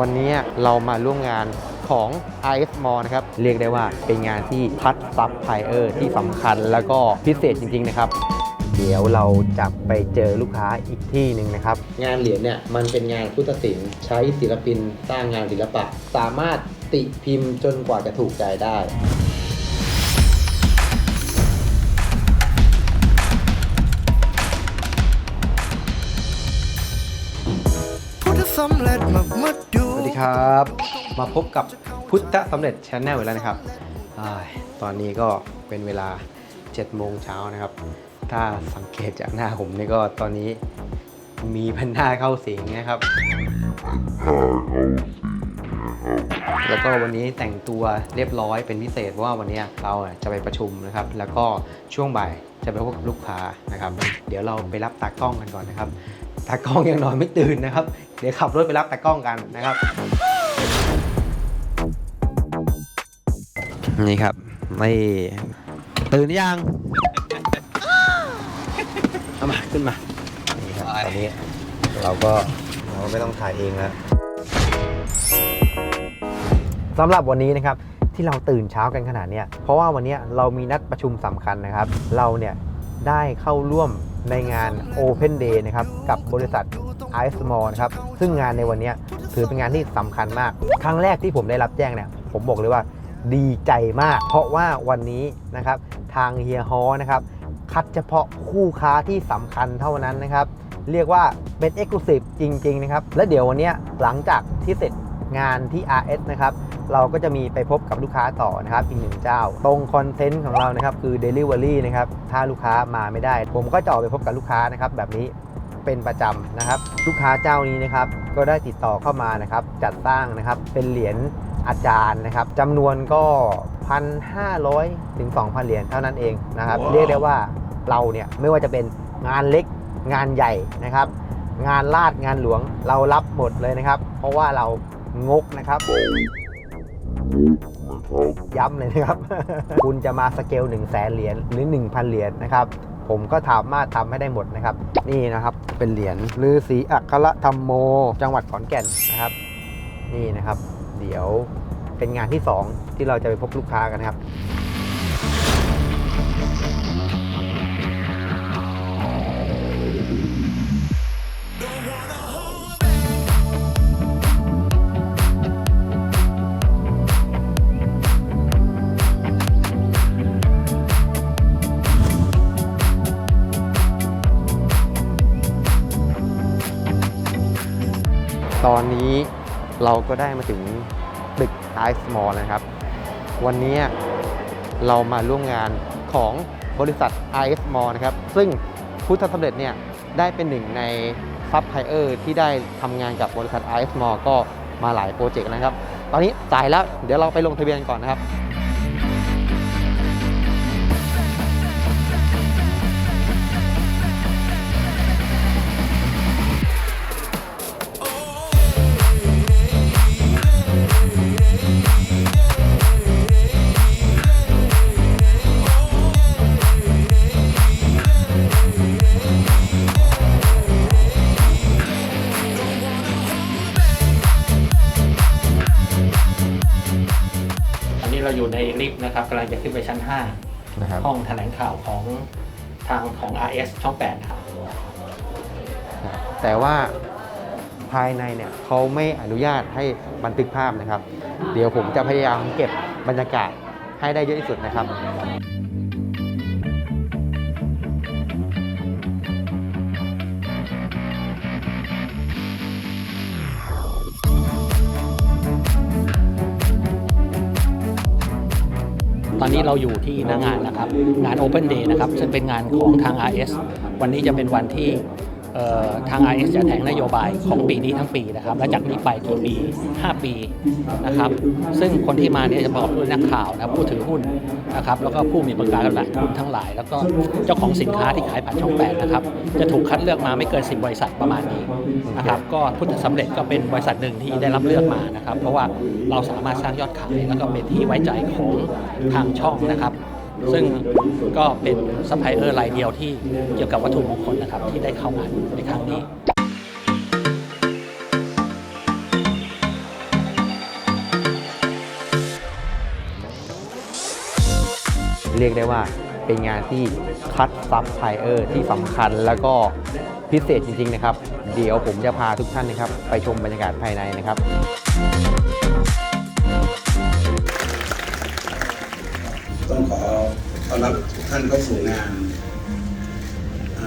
วันนี้เรามาร่วมงานของ IS m a l l นะครับ เรียกได้ว่าเป็นงานที่พัดซับไพเออร์ที่สำคัญแล้วก็พิเศษจริง ๆ นะครับ เดี๋ยวเราจะไปเจอลูกค้าอีกที่หนึ่งนะครับ งานเหรียญเนี่ยมันเป็นงานพุทธศิลป์ใช้ศิลปินสร้างงานศิลปะ สามารถติพิมพ์จนกว่าจะถูกใจได้ สวัสดีครับ มาพบกับพุทธสำเร็จช n แนลอีกแล้วนะครับอตอนนี้ก็เป็นเวลา7โมงเช้านะครับ ถ้าสังเกตจากหน้าผมนี่ก็ตอนนี้มีพันหน้าเข้าสิงนะครับ แล้วก็วันนี้แต่งตัวเรียบร้อยเป็นพิเศษเพราะว่าวันนี้เราจะไปประชุมนะครับ แล้วก็ช่วงบ่ายจะไปพบกับลูกค้านะครับ เดี๋ยวเราไปรับตากล้องกันก่อนนะครับ ตากล้องยังนอนไม่ตื่นนะครับ เดี๋ยวขับรถไปรับตากล้องกันนะครับ นี่ครับไม่ตื่นหรือยังเอามาขึ้นมา นี่ครับตอนนี้เราก็เราก็ไม่ต้องถ่ายเองแล้วสำหรับวันนี้นะครับที่เราตื่นเช้ากันขนาดเนี้ยเพราะว่าวันเนี้ยเรามีนัดประชุมสำคัญนะครับ เราเนี่ยได้เข้าร่วม ในงาน Open Day นะครับกับบริษัท i s m a l l นะครับซึ่งงานในวันนี้ถือเป็นงานที่สำคัญมาก ครั้งแรกที่ผมได้รับแจ้งเนี่ยผมบอกเลยว่าดีใจมาก เพราะว่าวันนี้นะครับทางเฮียฮอนะครับคัดเฉพาะคู่ค้าที่สำคัญเท่านั้นนะครับเรียกว่าเป็น e x c l u s i v e จริง ๆ นะครับ และเดี๋ยววันนี้หลังจากที่เสร็จ งานที่ RS นะครับ เราก็จะมีไปพบกับลูกค้าต่อนะครับ อีกหนึ่งเจ้า ตรงคอนเทนต์ของเรานะครับคือ Delivery นะครับ ถ้าลูกค้ามาไม่ได้ ผมก็จะออกไปพบกับลูกค้านะครับ แบบนี้เป็นประจำนะครับ ลูกค้าเจ้านี้นะครับ ก็ได้ติดต่อเข้ามานะครับ จัดสร้างนะครับ เป็นเหรียญอาจารย์นะครับจำนวนก็ 1,500 ถึง 2,000 เหรียญเท่านั้นเองนะครับเรียกได้ว่าเราเนี่ยไม่ว่าจะเป็นงานเล็กงานใหญ่นะครับ งานลาดงานหลวงเรารับหมดเลยนะครับ เพราะว่าเรา งกนะครับย้ำเลยนะครับ คุณจะมาสเกล1 0 0 0 0แสนเหรียญหรือ 1,000 เหรียญนะครับผมก็สามารถทำให้ได้หมดนะครับ นี่นะครับเป็นเหรียญฤาษีอัครธรรมโม จังหวัดขอนแก่นนะครับ นี่นะครับ เดี๋ยวเป็นงานที่ 2 ที่เราจะไปพบลูกค้ากันนะครับ เราก็ได้มาถึงตึกไอซ์มอลนะครับ วันนี้เรามาร่วมงานของบริษัท IS m a l l นะครับ ซึ่งพุทธสำเร็จเนี่ยได้เป็นหนึ่งในซัพพลายเออร์ที่ได้ทำงานกับบริษัท IS m a l l ก็มาหลายโปรเจกต์นะครับ ตอนนี้จ่ายแล้วเดี๋ยวเราไปลงทะเบียนก่อนนะครับ นะครับกำลังจะขึ้นไปชั้น นะครับ 5 ห้องแถลงข่าวของทางของ RS ช่อง8นะครับ แต่ว่าภายในเนี่ยเขาไม่อนุญาตให้บันทึกภาพนะครับ เดี๋ยวผมจะพยายามเก็บบรรยากาศให้ได้เยอะที่สุดนะครับ อนนี้เราอยู่ที่หน้างานนะครับ งาน Open Day นะครับ ซึ่งเป็นงานของทาง RS วันนี้จะเป็นวันที่ ทาง RS จะแถลงนโยบายของปีนี้ทั้งปีนะครับและจากนี้ไปกี่ปี 5 ปีนะครับ ซึ่งคนที่มาเนี่ยจะประกอบด้วยนักข่าวนะผู้ถือหุ้นนะครับแล้วก็ผู้มีประการตลาดหุ้นทั้งหลาย แล้วก็เจ้าของสินค้าที่ขายผ่านช่อง 8 นะครับ จะถูกคัดเลือกมาไม่เกิน 10 บริษัทประมาณนี้นะครับ ก็พุทธสำเร็จก็เป็นบริษัทหนึ่งที่ได้รับเลือกมานะครับ เพราะว่าเราสามารถสร้างยอดขายแล้วก็เป็นที่ไว้ใจของทางช่องนะครับ ซึ่งก็เป็นซัพพลายเออร์รายเดียวที่เกี่ยวกับวัตถุมงคลนะครับที่ได้เข้ามาในครั้งนี้ เรียกได้ว่าเป็นงานที่คัดซับไพลายเออร์ที่สำคัญแล้วก็พิเศษจริง ๆ นะครับ เดี๋ยวผมจะพาทุกท่านนะครับ ไปชมบรรยากาศภายในนะครับ ต้องขอ ต้อนรับทุกท่านเข้าสู่งาน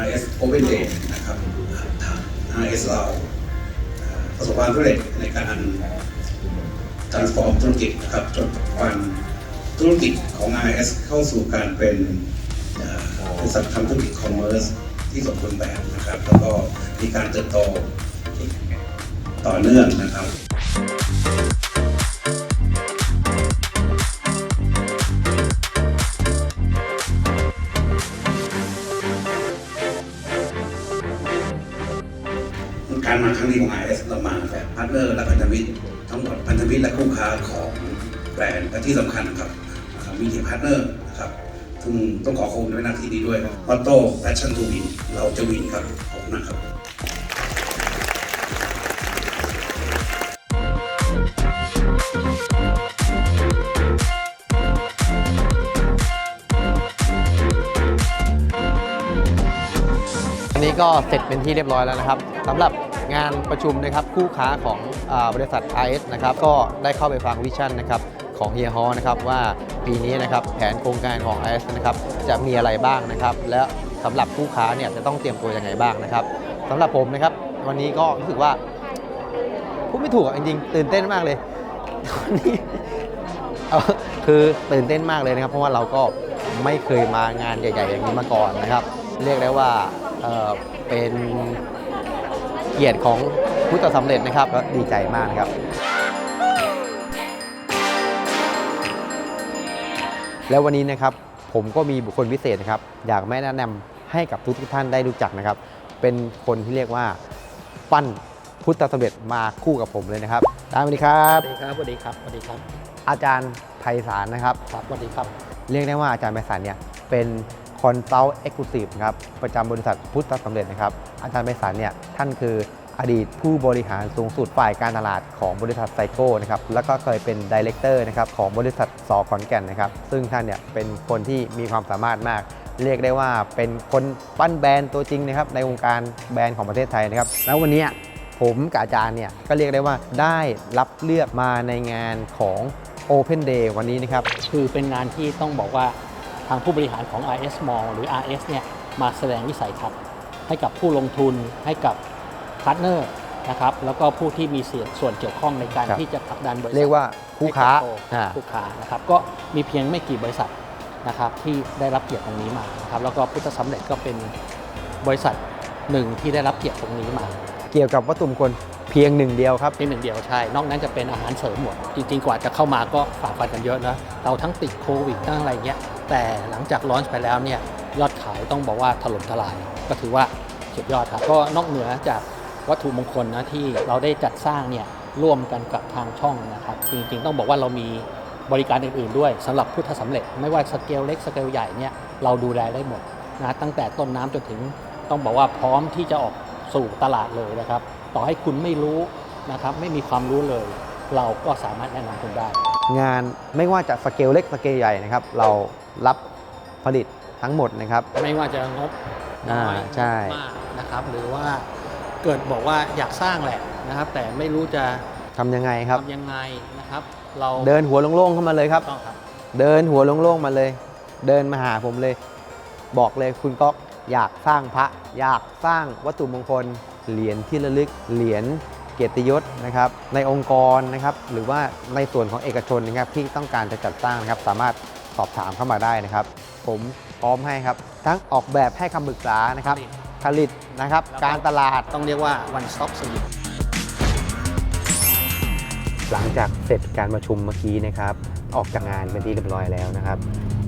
RS Open Day นะครับ RS เราประสบความสำเร็จในการ transform ธุรกิจนะครับจนวันธุรกิจของ RS เข้าสู่การเป็นบริษัททำธุรกิจคอมเมอร์สที่สมบูรณ์แบบนะครับ แล้วก็มีการเติบโตต่อเนื่องนะครับ ร์ทเนอร์และพันธมิตรทั้งหมดพันธมิตรและคู่ค้าของแบรนด์และที่สำคัญครับมีทีพาร์ทเนอร์นะครับซึ่งต้องขอขอบคุณในหน้าที่นี้ด้วยมอตโต้ Passion to Win เราจะวินครับขอบคุณนะครับอันนี้ก็เสร็จเป็นที่เรียบร้อยแล้วนะครับสำหรับ งานประชุมนะครับคู่ค้าของอบริษัท IS นะครับก็ได้เข้าไปฟังวิชั่นนะครับของเฮียฮอนะครับว่าปีนี้นะครับแผนโครงการของ IS นะครับจะมีอะไรบ้างนะครับ และสำหรับคู่ค้าเนี่ยจะต้องเตรียมตัวยังไงบ้างนะครับสำหรับผมนะครับวันนี้ก็รู้สึกว่าพูดไม่ถูกจริงๆตื่นเต้นมากเลยวันนี้คือตื่นเต้นมากเลยนะครับ เพราะว่าเราก็ไม่เคยมางานใหญ่ ๆ อย่างนี้มาก่อนนะครับ เรียกได้ว่าเเป็น เกียรติของพุทธสำเร็จนะครับก็ดีใจมากนะครับ แล้ววันนี้นะครับผมก็มีบุคคลพิเศษนะครับ อยากแนะนำให้กับทุกๆท่านได้รู้จักนะครับ เป็นคนที่เรียกว่าปั้นพุทธสำเร็จมาคู่กับผมเลยนะครับตามสวัสดีครับสวัสดีครับสวัสดีครับสวัสดีครับ อาจารย์ไพศาลนะครับครับสวัสดีครับ เรียกได้ว่าอาจารย์ไพศาลเนี่ยเป็น คอนซัลท์เอ็กซ์คลูซีฟครับประจำบริษัทพุทธสำเร็จนะครับ อาจารย์ไพศาลเนี่ยท่านคืออดีตผู้บริหารสูงสุดฝ่ายการตลาดของบริษัทไซโก้นะครับแล้วก็เคยเป็นดีเลกเตอร์นะครับของบริษัทสอขอนแก่นนะครับ ซึ่งท่านเนี่ยเป็นคนที่มีความสามารถมาก เรียกได้ว่าเป็นคนปั้นแบรนด์ตัวจริงนะครับในวงการแบรนด์ของประเทศไทยนะครับ แล้ววันนี้ผมกับอาจารย์เนี่ยก็เรียกได้ว่าได้รับเลือกมาในงานของ Open Day วันนี้นะครับ คือเป็นงานที่ต้องบอกว่า ทางผู้บริหารของ RS Mall หรือ RS เนี่ยมาแสดงวิสัยทัศน์ให้กับผู้ลงทุนให้กับพาร์ทเนอร์นะครับแล้วก็ผู้ที่มีเสียส่วนเกี่ยวข้องในการครับที่จะผลักดันบริษัทเรียกว่าคู่ค้าให้เติบโตอ่าคู่ค้านะครับก็มีเพียงไม่กี่บริษัทนะครับที่ได้รับเกียรติตรงนี้มานะครับแล้วก็พุทธสำเร็จก็เป็นบริษัทหนึ่งที่ได้รับเกียรติตรงนี้มา เกี่ยวกับวัตถุมงคลเพียงหนึ่งเดียวครับเป็นหนึ่งเดียวใช่ นอกนั้นจะเป็นอาหารเสริมหมด จริง ๆ กว่าจะเข้ามาก็ฝ่าฟันกันเยอะนะเราทั้งติดโควิดทั้งอะไรเงี้ย แต่หลังจากลอนช์ไปแล้วเนี่ยยอดขายต้องบอกว่าถล่มทลาย ก็ถือว่าสุดยอดครับก็นอกเหนือจากวัตถุมงคลนะที่เราได้จัดสร้างเนี่ยร่วมกันกับทางช่องนะครับ จริงๆ ต้องบอกว่าเรามีบริการอื่นๆด้วยสำหรับพุทธสำเร็จ ไม่ว่าสเกลเล็กสเกลใหญ่เนี่ยเราดูแลได้หมดนะตั้งแต่ต้นน้ำจนถึงต้องบอกว่าพร้อมที่จะออกสู่ตลาดเลยนะครับ ต่อให้คุณไม่รู้นะครับไม่มีความรู้เลย เราก็สามารถแนะนำคุณได้ งานไม่ว่าจะสเกลเล็กสเกลใหญ่นะครับ เรารับผลิตทั้งหมดนะครับ ไม่ว่าจะงบอ่าน้อยใช่มากนะครับ หรือว่าเกิดบอกว่าอยากสร้างแหละนะครับ แต่ไม่รู้จะทำยังไงครับ ทำยังไงนะครับ เราเดินหัวโล่งๆเข้ามาเลยครับ ต้องครับ เดินหัวโล่งๆมาเลย เดินมาหาผมเลย บอกเลยคุณก๊อกอยากสร้างพระ อยากสร้างวัตถุมงคล เหรียญที่ระลึก เหรียญ เกียรติยศนะครับในองค์กรนะครับหรือว่าในส่วนของเอกชนนะครับที่ต้องการจะจัดสร้างนะครับสามารถสอบถามเข้ามาได้นะครับ ผมพร้อมให้ครับ ทั้งออกแบบให้คำปรึกษานะครับผลิตนะครับการตลาดต้องเรียกว่า one stop service หลังจากเสร็จการประชุมเมื่อกี้นะครับ ออกจากงานเป็นที่เรียบร้อยแล้วนะครับ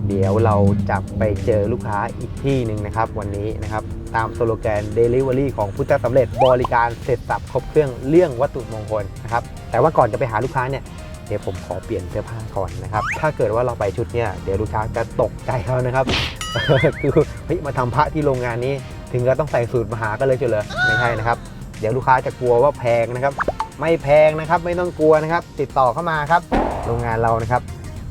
เดี๋ยวเราจะไปเจอลูกค้าอีกที่หนึ่งนะครับ วันนี้นะครับ ตามสโลแกน Delivery ของพุทธสำเร็จบริการเสร็จสับครบเครื่องเรื่องวัตถุมงคลนะครับแต่ว่าก่อนจะไปหาลูกค้าเนี่ยเดี๋ยวผมขอเปลี่ยนเสื้อผ้าก่อนนะครับ ถ้าเกิดว่าเราไปชุดเนี่ยเดี๋ยวลูกค้าจะตกใจเขานะครับ คือเฮ้ยมาทำพระที่โรงงานนี้ ถึงก็ต้องใส่สูตรมาหากันเลยเฉยเลยไม่ใช่นะครับ เดี๋ยวลูกค้าจะกลัวว่าแพงนะครับ ไม่แพงนะครับไม่ต้องกลัวนะครับ ติดต่อเข้ามาครับ โรงงานเรานะครับ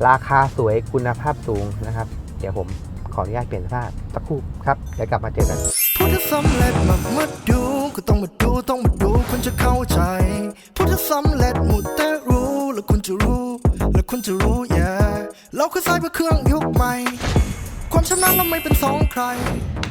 ราคาสวยคุณภาพสูงนะครับ เดี๋ยวผมขออนุญาตเปลี่ยนเสื้อผ้าสักครู่ครับเดี๋ยวกลับมาเจอกัน พูดถ้าสำเร็จมามาดูก็ต้องมาดูต้องมาดูคุณจะเข้าใจพูดถ้าสำเร็จหมดแต่รู้แล้วคุณจะรู้ แล้วคุณจะรู้ yeah เราคือสายเพื่อเครื่องยุคใหม่ ความชำนาญเราไม่เป็นสองใคร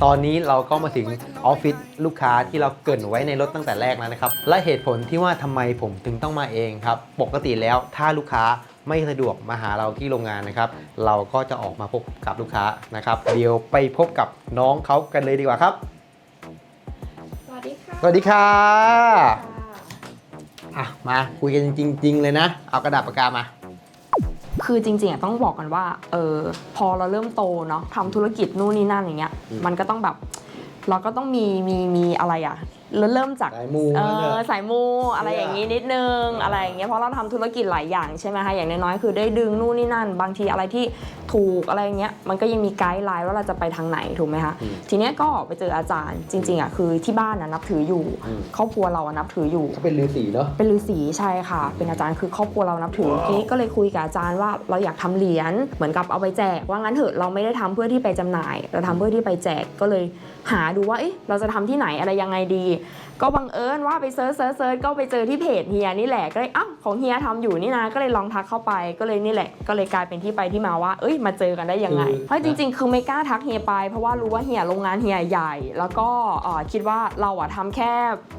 ตอนนี้เราก็มาถึงออฟฟิศลูกค้าที่เราเกรินไว้ในรถตั้งแต่แรกแล้วนะครับ และเหตุผลที่ว่าทำไมผมถึงต้องมาเองครับ ปกติแล้วถ้าลูกค้าไม่สะดวกมาหาเราที่โรงงานนะครับ เราก็จะออกมาพบกับลูกค้านะครับ เดี๋ยวไปพบกับน้องเขากันเลยดีกว่าครับ สวัสดีค่ะสวัสดีค่ะอะมาคุยกันจริง ๆ เลยนะ เอากระดาษปากกามา คือจริงๆอะต้องบอกกันว่าเออพอเราเริ่มโตเนาะทำธุรกิจนู่นนี่นั่นอย่างเงี้ย อืมมันก็ต้องแบบ เราก็ต้องมีมีมีอะไรอะเริ่มเริ่มจากสายมูเอนั่นเถออะสายมูอะไรอย่างนี้นิดนึงอะไรอย่างเงี้ยเพราะเราทำธุรกิจหลายอย่างใช่ไหมคะอย่างน้อยๆคือได้ดึงนู่นนี่นั่น บางทีอะไรที่ถูกอะไรอย่างเงี้ยมันก็ยังมีไกด์ไลน์ว่าเราจะไปทางไหนถูกไหมคะอืมทีเนี้ยก็ไปเจออาจารย์จริงๆอะคือที่บ้านอะนับถืออยู่อืมครอบครัวเราอะนับถืออยู่เขาเป็นฤาษีเนาะเป็นฤาษีใช่ค่ะ เป็นอาจารย์คือครอบครัวเรานับถือทีนี้ก็เลยคุยกับอาจารย์ว่าเราอยากทำเหรียญเหมือนกับเอาไปแจกว่างั้นเถอะเราไม่ได้ทำเพื่อที่ไปจำหน่าย เราทำเพื่อที่ไปแจกก็เลยหาดูว่าเอ๊ะเราจะทำที่ไหนอะไรยังไงดี ก็บังเอิญว่าไปเซิร์ชเซิร์ชเซิร์ชก็ไปเจอที่เพจเฮียนี่แหละก็เลยอ้าวของเฮียทำอยู่นี่นะก็เลยลองทักเข้าไปก็เลยนี่แหละ ก็เลยกลายเป็นที่ไปที่มาว่า เอ้ยมาเจอกันได้ยังไงคือเพราะจริง ๆ คือไม่กล้าทักเฮียไป เพราะว่ารู้ว่าเฮียโรงงานเฮียใหญ่ แล้วก็เอ่อคิดว่าเราอะทำแค่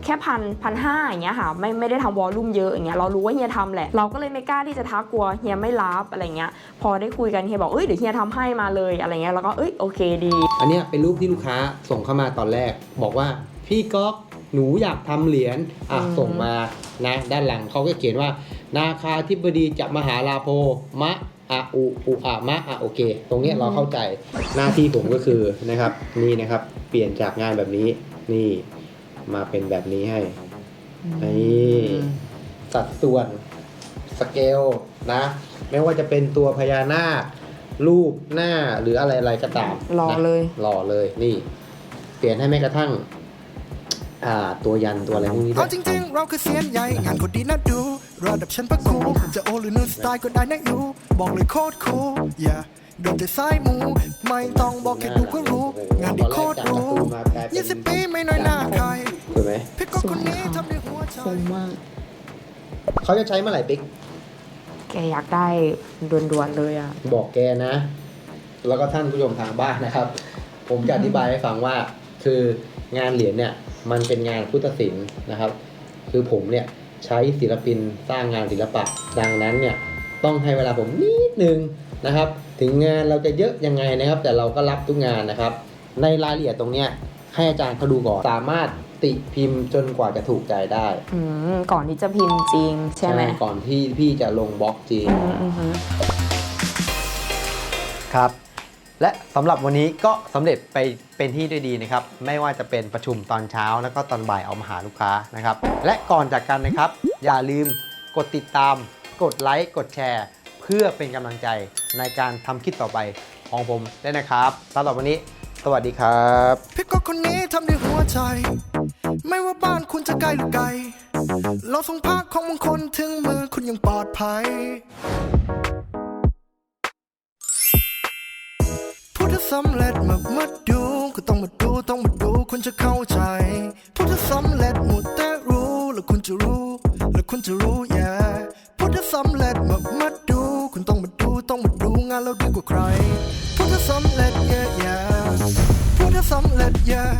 แค่พันพันห้าอย่างเงี้ยค่ะไม่ไม่ได้ทำวอลลุ่มเยอะอย่างเงี้ยเรารู้ว่าเฮียทำแหละเราก็เลยไม่กล้าที่จะทักกลัวเฮียไม่รับอะไรเงี้ยพอได้คุยกันเฮียบอกเอ้ยเดี๋ยวเฮียทำให้มาเลยอะไรเงี้ยแล้วก็เอ้ยโอเคดี อันเนี้ยเป็นรูปที่ลูกค้าส่งเข้ามาตอนแรกบอกว่าพี่ก๊อก หนูอยากทำเหรียญอะอืมส่งมานะด้านหลังเขาก็เขียนว่า นาคาธิบดีจะมหาลาโพมะอะอุอุอะมะอะโอเค ตรงเนี้ยเราเข้าใจหน้าที่ผมก็คือนะครับนี่นะครับ เปลี่ยนจากงานแบบนี้นี่มาเป็นแบบนี้ให้นี่สัดส่วนสเกลนะ ไม่ว่าจะเป็นตัวพญานาครูปหน้าหรืออะไรอะไรก็ตามรอนะเลยหล่อเลยนี่ เปลี่ยนให้แม้กระทั่ง อ่าตัวยันตัวอะไรพวกนี้ด้เอาวยจริง ๆ เราคือเซียนใหญ่งานคนดีน่าดูระดับฉันประกูจะโอหรือนูสไตล์ก็ได้นะอยู่บอกเลยโคตรคูล yeah โดนแต่สายมู ไม่ต้องบอกแค่ดูก็รู้ งานดีโคตรรู้ยี่สิบปีไม่น้อยหน้าใครถูกไหมพี่ก็คนนี้ทำด้วยหัวใจ คมมากเขาจะใช้เมื่อไหร่ปิ๊ก แกอยากได้ด่วนๆเลยอะบอกแกนะ แล้วก็ท่านผู้ชมทางบ้านนะครับ ผมจะอธิบายให้ฟังว่า คืองานเหรียญเนี่ยมันเป็นงานพุทธศิลป์นะครับ คือผมเนี่ยใช้ศิลปินสร้างงานศิลปะ ดังนั้นเนี่ยต้องให้เวลาผมนิดนึงนะครับ ถึงงานเราจะเยอะยังไงนะครับ แต่เราก็รับทุกงานนะครับ ในรายละเอียดตรงเนี้ยให้อาจารย์เขาดูก่อนสามารถติพิมพ์จนกว่าจะถูกใจได้อืมก่อนที่จะพิมพ์จริง ใช่ไหมก่อนที่พี่จะลงบล็อกจริง อืมอืมอืม ครับ และสำหรับวันนี้ก็สำเร็จไปเป็นที่ด้วยดีนะครับ ไม่ว่าจะเป็นประชุมตอนเช้า แล้วก็ตอนบ่ายเอามาหาลูกค้านะครับ และก่อนจากกันนะครับ อย่าลืมกดติดตาม กดไลค์กดแชร์ เพื่อเป็นกำลังใจในการทำคลิปต่อไปของผมด้วยนะครับสำหรับวันนี้ สวัสดีครับพี่ก็คนนี้ทำด้วยหัวใจ ไม่ว่าบ้านคุณจะไกลหรือไกลเราส่งภาคของมงคลถึงมือคุณยังปลอดภัย สำเร็จมามาดูก็ต้องมาดูต้องมาดูคุณจะเข้าใจพูดถ้าสำเร็จหมดแต่รู้แล้วคุณจะรู้ แล้วคุณจะรู้ yeah พูดถ้าสำเร็จมามาดูคุณต้องมาดูต้องมาดูงานเราดีกว่าใครพูดถ้าสำเร็จ yeah yeah พูดถ้าสำเร็จ yeah